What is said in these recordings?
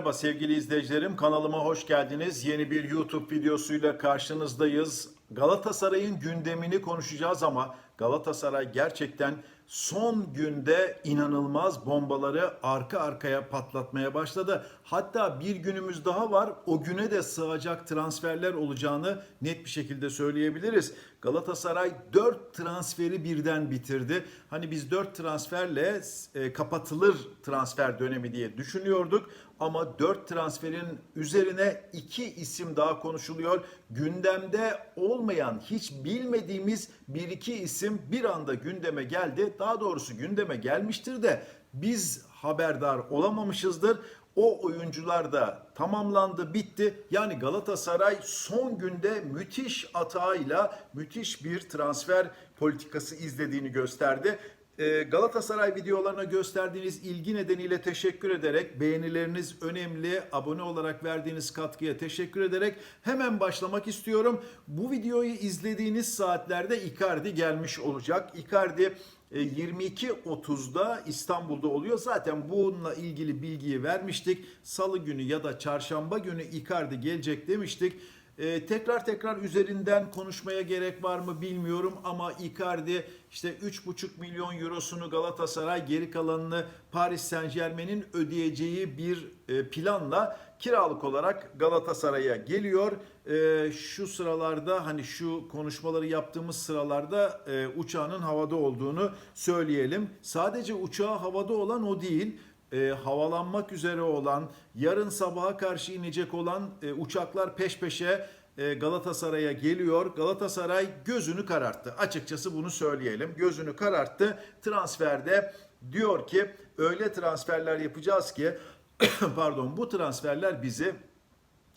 merhaba sevgili izleyicilerim. Kanalıma hoş geldiniz. Yeni bir YouTube videosuyla karşınızdayız. Galatasaray'ın gündemini konuşacağız ama Galatasaray gerçekten son günde inanılmaz bombaları arka arkaya patlatmaya başladı. Hatta bir günümüz daha var. O güne de sığacak transferler olacağını net bir şekilde söyleyebiliriz. Galatasaray 4 transferi birden bitirdi. Hani biz 4 transferle e, kapatılır transfer dönemi diye düşünüyorduk. Ama 4 transferin üzerine 2 isim daha konuşuluyor. Gündemde olmayan, hiç bilmediğimiz bir iki isim bir anda gündeme geldi. Daha doğrusu gündeme gelmiştir de biz haberdar olamamışızdır. O oyuncular da tamamlandı, bitti. Yani Galatasaray son günde müthiş atağıyla müthiş bir transfer politikası izlediğini gösterdi. Ee, Galatasaray videolarına gösterdiğiniz ilgi nedeniyle teşekkür ederek beğenileriniz önemli. Abone olarak verdiğiniz katkıya teşekkür ederek hemen başlamak istiyorum. Bu videoyu izlediğiniz saatlerde Icardi gelmiş olacak. Icardi e, 22.30'da İstanbul'da oluyor. Zaten bununla ilgili bilgiyi vermiştik. Salı günü ya da çarşamba günü Icardi gelecek demiştik. Ee, tekrar tekrar üzerinden konuşmaya gerek var mı bilmiyorum ama Icardi işte 3,5 milyon eurosunu Galatasaray geri kalanını Paris Saint Germain'in ödeyeceği bir e, planla kiralık olarak Galatasaray'a geliyor. E, şu sıralarda hani şu konuşmaları yaptığımız sıralarda e, uçağının havada olduğunu söyleyelim. Sadece uçağı havada olan o değil e, havalanmak üzere olan, yarın sabaha karşı inecek olan e, uçaklar peş peşe e, Galatasaray'a geliyor. Galatasaray gözünü kararttı. Açıkçası bunu söyleyelim. Gözünü kararttı. Transferde diyor ki öyle transferler yapacağız ki pardon bu transferler bizi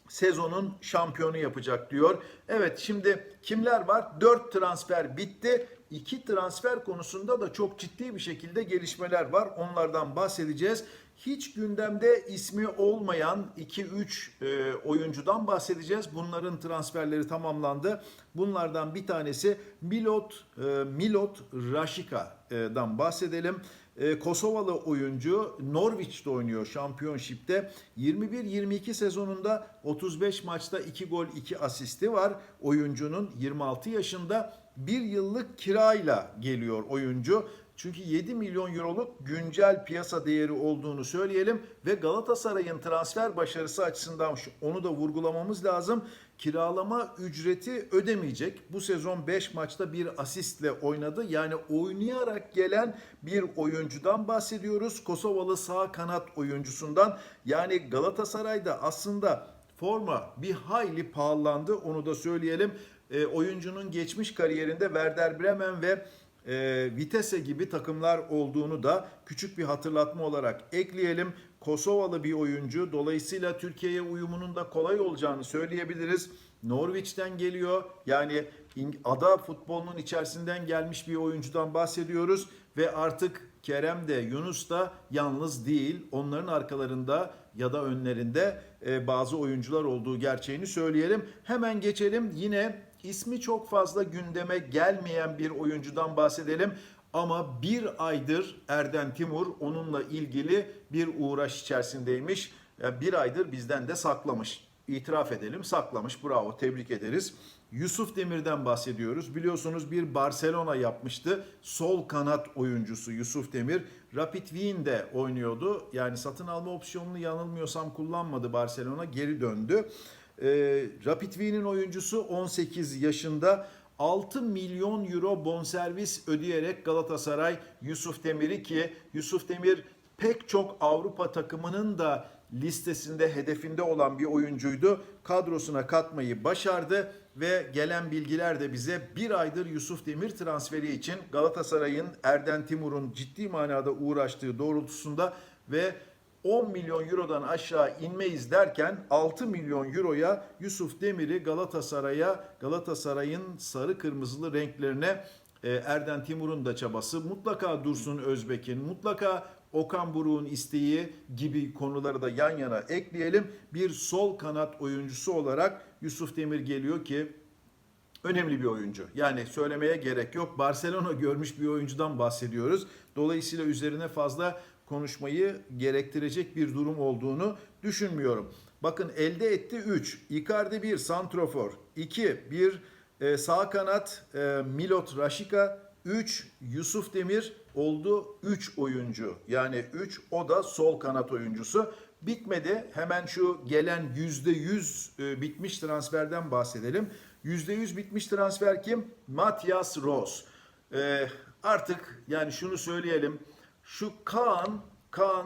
sezonun şampiyonu yapacak diyor. Evet şimdi kimler var? 4 transfer bitti. 2 transfer konusunda da çok ciddi bir şekilde gelişmeler var. Onlardan bahsedeceğiz. Hiç gündemde ismi olmayan 2-3 e, oyuncudan bahsedeceğiz. Bunların transferleri tamamlandı. Bunlardan bir tanesi Milot e, Milot Raşika'dan bahsedelim. E, Kosovalı oyuncu Norwich'te oynuyor şampiyonşipte. 21-22 sezonunda 35 maçta 2 gol 2 asisti var. Oyuncunun 26 yaşında bir yıllık kirayla geliyor oyuncu. Çünkü 7 milyon euroluk güncel piyasa değeri olduğunu söyleyelim ve Galatasaray'ın transfer başarısı açısından onu da vurgulamamız lazım. Kiralama ücreti ödemeyecek. Bu sezon 5 maçta bir asistle oynadı. Yani oynayarak gelen bir oyuncudan bahsediyoruz. Kosovalı sağ kanat oyuncusundan. Yani Galatasaray'da aslında forma bir hayli pahalandı. Onu da söyleyelim. E, oyuncunun geçmiş kariyerinde Werder Bremen ve e, Vitesse gibi takımlar olduğunu da küçük bir hatırlatma olarak ekleyelim. Kosovalı bir oyuncu. Dolayısıyla Türkiye'ye uyumunun da kolay olacağını söyleyebiliriz. Norwich'ten geliyor. Yani ada futbolunun içerisinden gelmiş bir oyuncudan bahsediyoruz ve artık Kerem de Yunus da yalnız değil. Onların arkalarında ya da önlerinde e, bazı oyuncular olduğu gerçeğini söyleyelim. Hemen geçelim yine ismi çok fazla gündeme gelmeyen bir oyuncudan bahsedelim. Ama bir aydır Erden Timur onunla ilgili bir uğraş içerisindeymiş. Yani bir aydır bizden de saklamış. İtiraf edelim saklamış. Bravo tebrik ederiz. Yusuf Demir'den bahsediyoruz. Biliyorsunuz bir Barcelona yapmıştı. Sol kanat oyuncusu Yusuf Demir. Rapid Wien'de oynuyordu. Yani satın alma opsiyonunu yanılmıyorsam kullanmadı Barcelona. Geri döndü. Ee, Rapid Wien'in oyuncusu 18 yaşında 6 milyon euro bonservis ödeyerek Galatasaray Yusuf Demir'i ki Yusuf Demir pek çok Avrupa takımının da listesinde hedefinde olan bir oyuncuydu. Kadrosuna katmayı başardı ve gelen bilgiler de bize bir aydır Yusuf Demir transferi için Galatasaray'ın Erden Timur'un ciddi manada uğraştığı doğrultusunda ve 10 milyon eurodan aşağı inmeyiz derken 6 milyon euroya Yusuf Demir'i Galatasaray'a Galatasaray'ın sarı kırmızılı renklerine e, Erden Timur'un da çabası mutlaka Dursun Özbek'in mutlaka Okan Buruk'un isteği gibi konuları da yan yana ekleyelim. Bir sol kanat oyuncusu olarak Yusuf Demir geliyor ki önemli bir oyuncu. Yani söylemeye gerek yok. Barcelona görmüş bir oyuncudan bahsediyoruz. Dolayısıyla üzerine fazla konuşmayı gerektirecek bir durum olduğunu düşünmüyorum. Bakın elde etti 3. Icardi 1, Santrofor 2, 1 e, sağ kanat e, Milot Raşika 3 Yusuf Demir oldu 3 oyuncu. Yani 3 o da sol kanat oyuncusu. Bitmedi. Hemen şu gelen %100 e, bitmiş transferden bahsedelim. %100 bitmiş transfer kim? Matias Ross. E, artık yani şunu söyleyelim. Şu Kaan, Kaan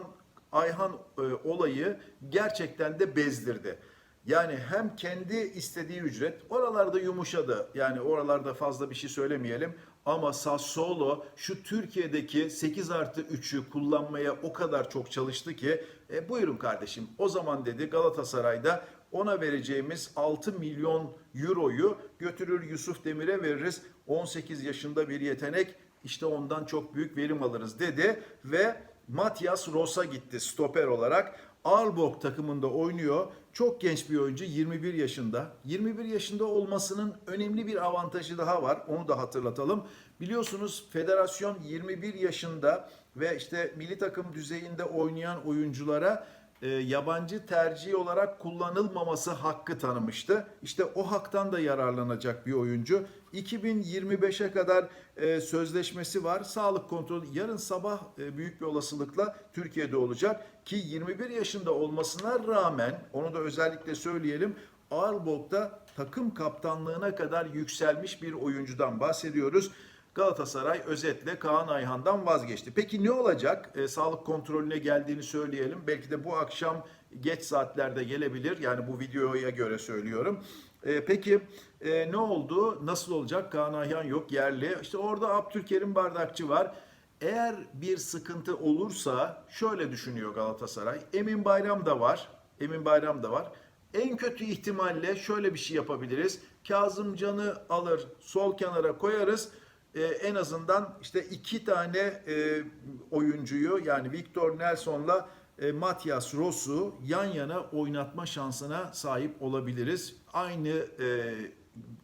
Ayhan e, olayı gerçekten de bezdirdi. Yani hem kendi istediği ücret oralarda yumuşadı. Yani oralarda fazla bir şey söylemeyelim. Ama Sassuolo şu Türkiye'deki 8 artı 3'ü kullanmaya o kadar çok çalıştı ki e, buyurun kardeşim o zaman dedi Galatasaray'da ona vereceğimiz 6 milyon euroyu götürür Yusuf Demir'e veririz. 18 yaşında bir yetenek işte ondan çok büyük verim alırız dedi ve Matias Ross'a gitti stoper olarak. Aalborg takımında oynuyor. Çok genç bir oyuncu 21 yaşında. 21 yaşında olmasının önemli bir avantajı daha var. Onu da hatırlatalım. Biliyorsunuz federasyon 21 yaşında ve işte milli takım düzeyinde oynayan oyunculara e, yabancı tercih olarak kullanılmaması hakkı tanımıştı. İşte o haktan da yararlanacak bir oyuncu. 2025'e kadar e, sözleşmesi var. Sağlık kontrolü yarın sabah e, büyük bir olasılıkla Türkiye'de olacak ki 21 yaşında olmasına rağmen onu da özellikle söyleyelim. Aalborg'da takım kaptanlığına kadar yükselmiş bir oyuncudan bahsediyoruz. Galatasaray özetle Kaan Ayhan'dan vazgeçti. Peki ne olacak? E, sağlık kontrolüne geldiğini söyleyelim. Belki de bu akşam geç saatlerde gelebilir. Yani bu videoya göre söylüyorum. E, peki e, ne oldu? Nasıl olacak? Kaan Ayhan yok yerli. İşte orada Abdülkerim Bardakçı var. Eğer bir sıkıntı olursa şöyle düşünüyor Galatasaray. Emin Bayram da var. Emin Bayram da var. En kötü ihtimalle şöyle bir şey yapabiliriz. Kazımcan'ı alır sol kenara koyarız e, en azından işte iki tane e, oyuncuyu yani Victor Nelson'la e, Matias Ross'u yan yana oynatma şansına sahip olabiliriz. Aynı e,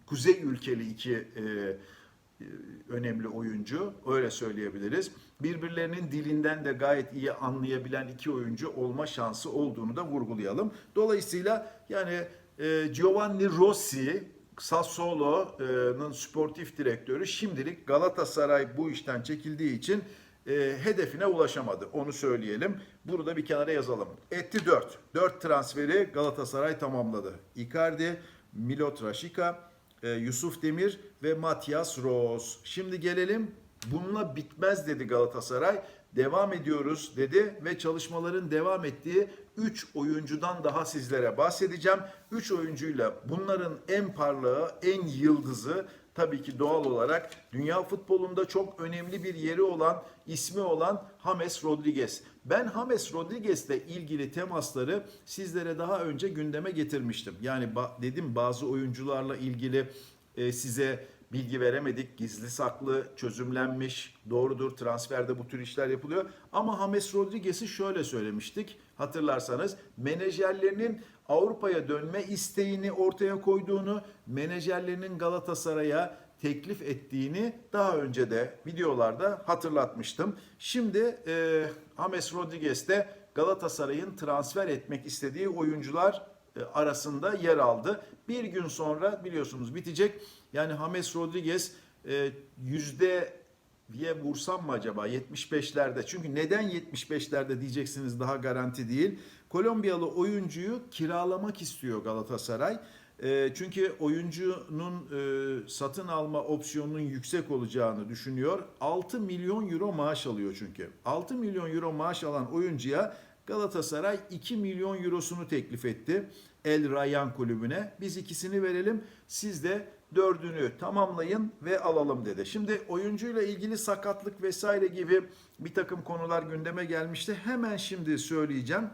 kuzey ülkeli iki e, e, önemli oyuncu öyle söyleyebiliriz. Birbirlerinin dilinden de gayet iyi anlayabilen iki oyuncu olma şansı olduğunu da vurgulayalım. Dolayısıyla yani e, Giovanni Rossi Sassuolo'nun sportif direktörü şimdilik Galatasaray bu işten çekildiği için e, hedefine ulaşamadı. Onu söyleyelim. Bunu da bir kenara yazalım. Etti 4. 4 transferi Galatasaray tamamladı. Icardi, Milot Raşika, e, Yusuf Demir ve Matias Roos. Şimdi gelelim. Bununla bitmez dedi Galatasaray. Devam ediyoruz dedi ve çalışmaların devam ettiği 3 oyuncudan daha sizlere bahsedeceğim. 3 oyuncuyla bunların en parlağı, en yıldızı tabii ki doğal olarak dünya futbolunda çok önemli bir yeri olan, ismi olan James Rodriguez. Ben James Rodriguez'le ilgili temasları sizlere daha önce gündeme getirmiştim. Yani ba- dedim bazı oyuncularla ilgili e, size bilgi veremedik. Gizli saklı çözümlenmiş. Doğrudur transferde bu tür işler yapılıyor. Ama James Rodriguez'i şöyle söylemiştik. Hatırlarsanız menajerlerinin Avrupa'ya dönme isteğini ortaya koyduğunu, menajerlerinin Galatasaray'a teklif ettiğini daha önce de videolarda hatırlatmıştım. Şimdi e, James Rodriguez de Galatasaray'ın transfer etmek istediği oyuncular e, arasında yer aldı. Bir gün sonra biliyorsunuz bitecek. Yani James Rodriguez e, yüzde diye vursam mı acaba 75'lerde? Çünkü neden 75'lerde diyeceksiniz daha garanti değil. Kolombiyalı oyuncuyu kiralamak istiyor Galatasaray. E, çünkü oyuncunun e, satın alma opsiyonunun yüksek olacağını düşünüyor. 6 milyon euro maaş alıyor çünkü. 6 milyon euro maaş alan oyuncuya Galatasaray 2 milyon eurosunu teklif etti El Rayyan kulübüne. Biz ikisini verelim siz de dördünü tamamlayın ve alalım dedi. Şimdi oyuncuyla ilgili sakatlık vesaire gibi bir takım konular gündeme gelmişti. Hemen şimdi söyleyeceğim.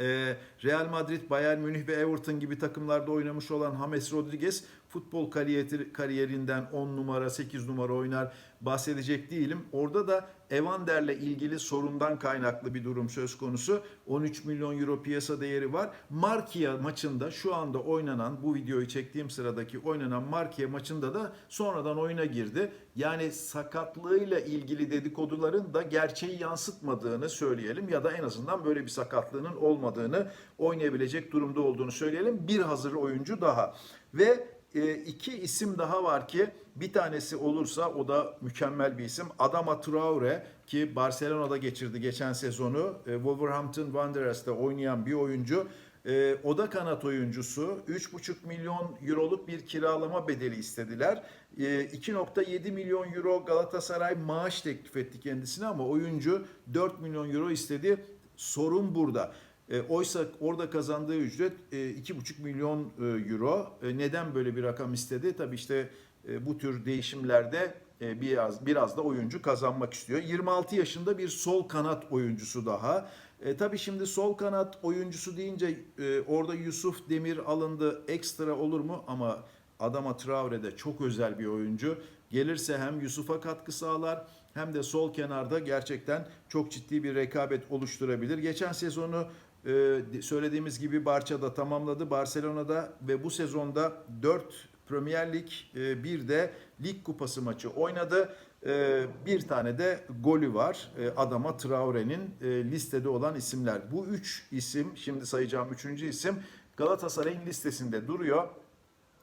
Ee, Real Madrid, Bayern Münih ve Everton gibi takımlarda oynamış olan James Rodriguez futbol kariyeri, kariyerinden 10 numara 8 numara oynar bahsedecek değilim. Orada da Evander'le ilgili sorundan kaynaklı bir durum söz konusu. 13 milyon euro piyasa değeri var. Markia maçında şu anda oynanan bu videoyu çektiğim sıradaki oynanan Markia maçında da sonradan oyuna girdi. Yani sakatlığıyla ilgili dedikoduların da gerçeği yansıtmadığını söyleyelim ya da en azından böyle bir sakatlığının olmadığını oynayabilecek durumda olduğunu söyleyelim. Bir hazır oyuncu daha ve e, iki isim daha var ki bir tanesi olursa o da mükemmel bir isim. Adama Traore ki Barcelona'da geçirdi geçen sezonu. E, Wolverhampton Wanderers'ta oynayan bir oyuncu. E, o da kanat oyuncusu. 3,5 milyon euroluk bir kiralama bedeli istediler. E, 2,7 milyon euro Galatasaray maaş teklif etti kendisine ama oyuncu 4 milyon euro istedi. Sorun burada. E, oysa orada kazandığı ücret e, 2,5 milyon e, euro. E, neden böyle bir rakam istedi? Tabii işte e, bu tür değişimlerde e, biraz biraz da oyuncu kazanmak istiyor. 26 yaşında bir sol kanat oyuncusu daha. E, tabii şimdi sol kanat oyuncusu deyince e, orada Yusuf Demir alındı. Ekstra olur mu? Ama Adama Traore de çok özel bir oyuncu. Gelirse hem Yusuf'a katkı sağlar hem de sol kenarda gerçekten çok ciddi bir rekabet oluşturabilir. Geçen sezonu e, söylediğimiz gibi Barça'da tamamladı. Barcelona'da ve bu sezonda 4 Premier Lig e, bir de Lig Kupası maçı oynadı. E, bir tane de golü var. E, Adama Traore'nin e, listede olan isimler. Bu üç isim, şimdi sayacağım üçüncü isim Galatasaray'ın listesinde duruyor.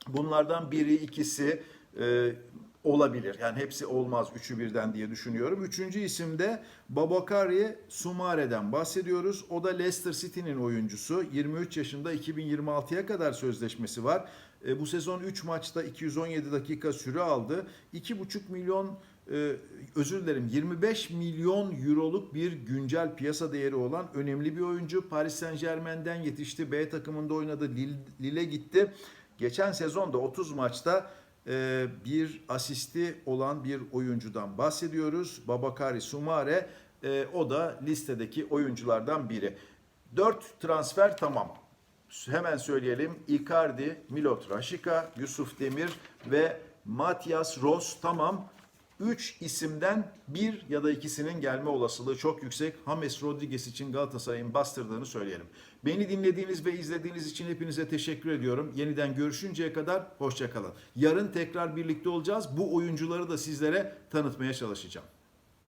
Bunlardan biri, ikisi e, olabilir. Yani hepsi olmaz üçü birden diye düşünüyorum. Üçüncü isimde Babakari Sumare'den bahsediyoruz. O da Leicester City'nin oyuncusu. 23 yaşında 2026'ya kadar sözleşmesi var. E, bu sezon 3 maçta 217 dakika süre aldı. 2,5 milyon e, özür dilerim 25 milyon euroluk bir güncel piyasa değeri olan önemli bir oyuncu. Paris Saint Germain'den yetişti. B takımında oynadı. Lille, gitti. Geçen sezonda 30 maçta bir asisti olan bir oyuncudan bahsediyoruz. Babakari Sumare e, o da listedeki oyunculardan biri. 4 transfer tamam. Hemen söyleyelim. Icardi, Milot Rashica, Yusuf Demir ve Matias Ross tamam. 3 isimden bir ya da ikisinin gelme olasılığı çok yüksek. James Rodriguez için Galatasaray'ın bastırdığını söyleyelim. Beni dinlediğiniz ve izlediğiniz için hepinize teşekkür ediyorum. Yeniden görüşünceye kadar hoşçakalın. Yarın tekrar birlikte olacağız. Bu oyuncuları da sizlere tanıtmaya çalışacağım.